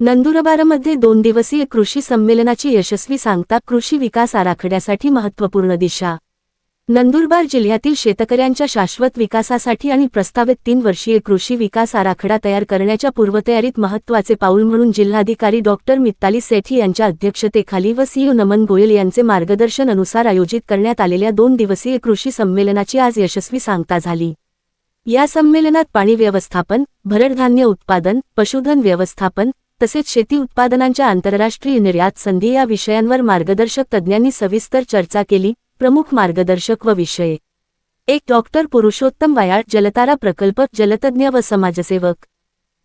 नंदुरबारमध्ये दोन दिवसीय कृषी संमेलनाची यशस्वी सांगता कृषी विकास आराखड्यासाठी महत्त्वपूर्ण दिशा. नंदुरबार जिल्ह्यातील शेतकऱ्यांच्या शाश्वत विकासासाठी आणि प्रस्तावित तीन वर्षीय कृषी विकास आराखडा तयार करण्याच्या पूर्वतयारीत महत्त्वाचे पाऊल म्हणून जिल्हाधिकारी डॉक्टर मित्ताली सेठी यांच्या अध्यक्षतेखाली व सीओ नमन गोयल यांचे मार्गदर्शन अनुसार आयोजित करण्यात आलेल्या दोन दिवसीय कृषी संमेलनाची आज यशस्वी सांगता झाली. या संमेलनात पाणी व्यवस्थापन भरडधान्य उत्पादन पशुधन व्यवस्थापन तसेच शेती उत्पादनांच्या आंतरराष्ट्रीय निर्यात संधी या विषयांवर मार्गदर्शक तज्ज्ञांनी सविस्तर चर्चा केली प्रमुख मार्गदर्शक व विषय. एक डॉक्टर पुरुषोत्तम वायाळ जलतारा प्रकल्प जलतज्ञ व समाजसेवक.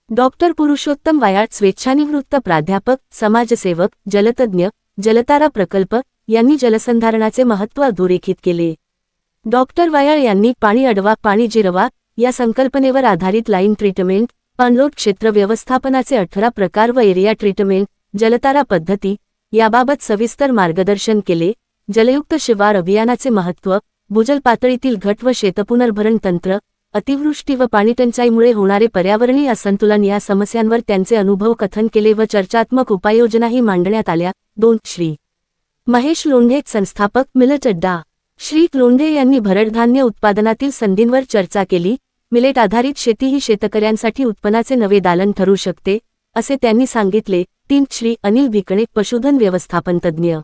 डॉक्टर पुरुषोत्तम वायाळ स्वेच्छानिवृत्त प्राध्यापक समाजसेवक जलतज्ञ जलतारा प्रकल्प यांनी जलसंधारणाचे महत्त्व अधोरेखित केले. डॉक्टर वायाळ यांनी पाणी अडवा पाणी जिरवा या संकल्पनेवर आधारित लाईन ट्रीटमेंट अनलोड क्षेत्र व्यवस्थापनाचे अठरा प्रकार व एरिया ट्रीटमेंट जलतारा पद्धती याबाबत सविस्तर मार्गदर्शन केले. जलयुक्त शिवार अभियानाचे महत्त्व भूजल पातळीतील घट व शेतपुनर्भरण तंत्र अतिवृष्टी व पाणीटंचाईमुळे होणारे पर्यावरणीय असंतुलन या समस्यांवर त्यांचे अनुभव कथन केले व चर्चात्मक उपाययोजनाही मांडण्यात आल्या. दोन श्री. महेश लोंढे संस्थापक मिलचड्डा. श्री लोंढे यांनी भरडधान्य उत्पादनातील संधींवर चर्चा केली. मिलेट आधारित शेती ही शेतकऱ्यांसाठी उत्पन्नाचे नवे दालन ठरू शकते असे त्यांनी सांगितले तीन श्री अनिल भिकणे पशुधन व्यवस्थापन तज्ज्ञ.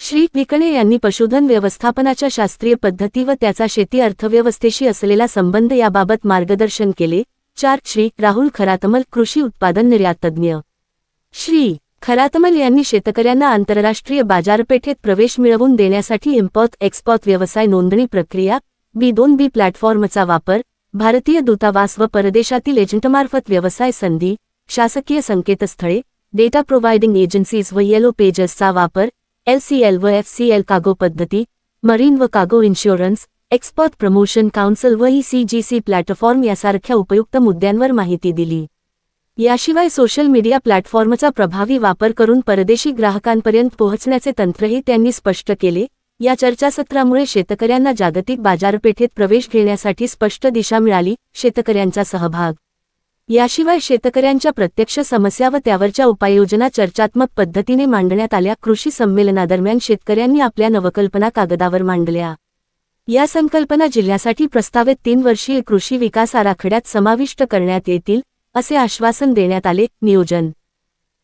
श्री विकणे यांनी पशुधन व्यवस्थापनाच्या शास्त्रीय पद्धती व त्याचा शेती अर्थव्यवस्थेशी असलेला संबंध याबाबत मार्गदर्शन केले चार श्री राहुल खरातमल कृषी उत्पादन निर्यात तज्ज्ञ. श्री खरातमल यांनी शेतकऱ्यांना आंतरराष्ट्रीय बाजारपेठेत प्रवेश मिळवून देण्यासाठी इम्पॉत एक्सपॉत व्यवसाय नोंदणी प्रक्रिया बी दोन बी प्लॅटफॉर्मचा वापर भारतीय दूतावास व परदेशातील एजंटमार्फत व्यवसाय संधी शासकीय संकेतस्थळे डेटा प्रोव्हायडिंग एजन्सीज व येलो पेजेसचा वापर एलसीएल व एफसीएल कागो पद्धती मरीन व कागो इन्शुरन्स एक्सपर्ट प्रमोशन काउन्सिल व ईसीजीसी प्लॅटफॉर्म यासारख्या उपयुक्त मुद्द्यांवर माहिती दिली. याशिवाय सोशल मीडिया प्लॅटफॉर्मचा प्रभावी वापर करून परदेशी ग्राहकांपर्यंत पोहोचण्याचे तंत्रही त्यांनी स्पष्ट केले. या चर्चासत्रामुळे शेतकऱ्यांना जागतिक बाजारपेठेत प्रवेश घेण्यासाठी स्पष्ट दिशा मिळाली शेतकऱ्यांचा सहभाग. याशिवाय शेतकऱ्यांच्या प्रत्यक्ष समस्या व त्यावरच्या उपाययोजना चर्चात्मक पद्धतीने मांडण्यात आल्या. कृषी संमेलनादरम्यान शेतकऱ्यांनी आपल्या नवकल्पना कागदावर मांडल्या. या संकल्पना जिल्ह्यासाठी प्रस्तावित तीन वर्षीय कृषी विकास आराखड्यात समाविष्ट करण्यात येतील असे आश्वासन देण्यात आले. नियोजन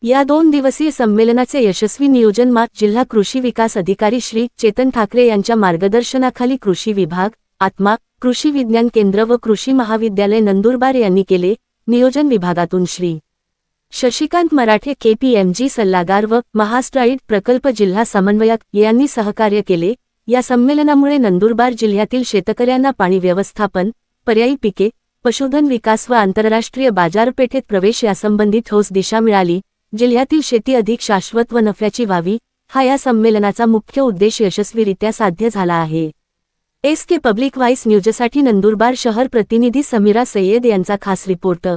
या दोन दिवसीय संमेलनाचे यशस्वी नियोजन मात जिल्हा कृषी विकास अधिकारी श्री चेतन ठाकरे यांच्या मार्गदर्शनाखाली कृषी विभाग आत्मा कृषी विज्ञान केंद्र व कृषी महाविद्यालय नंदुरबार यांनी केले नियोजन विभागातून श्री. शशिकांत मराठे केपीएमजी सल्लागार व महास्ट्राईड प्रकल्प जिल्हा समन्वयक यांनी सहकार्य केले. या संमेलनामुळे नंदुरबार जिल्ह्यातील शेतकऱ्यांना पाणी व्यवस्थापन पर्यायी पिके पशुधन विकास व आंतरराष्ट्रीय बाजारपेठेत प्रवेश यासंबंधी ठोस दिशा मिळाली. जिल्ह्यातील शेती अधिक शाश्वत व नफ्याची व्हावी हा या संमेलनाचा मुख्य उद्देश यशस्वीरित्या साध्य झाला आहे. एस के पब्लिक व्हाईस न्यूजसाठी नंदुरबार शहर प्रतिनिधी समीरा सय्यद यांचा खास रिपोर्ट.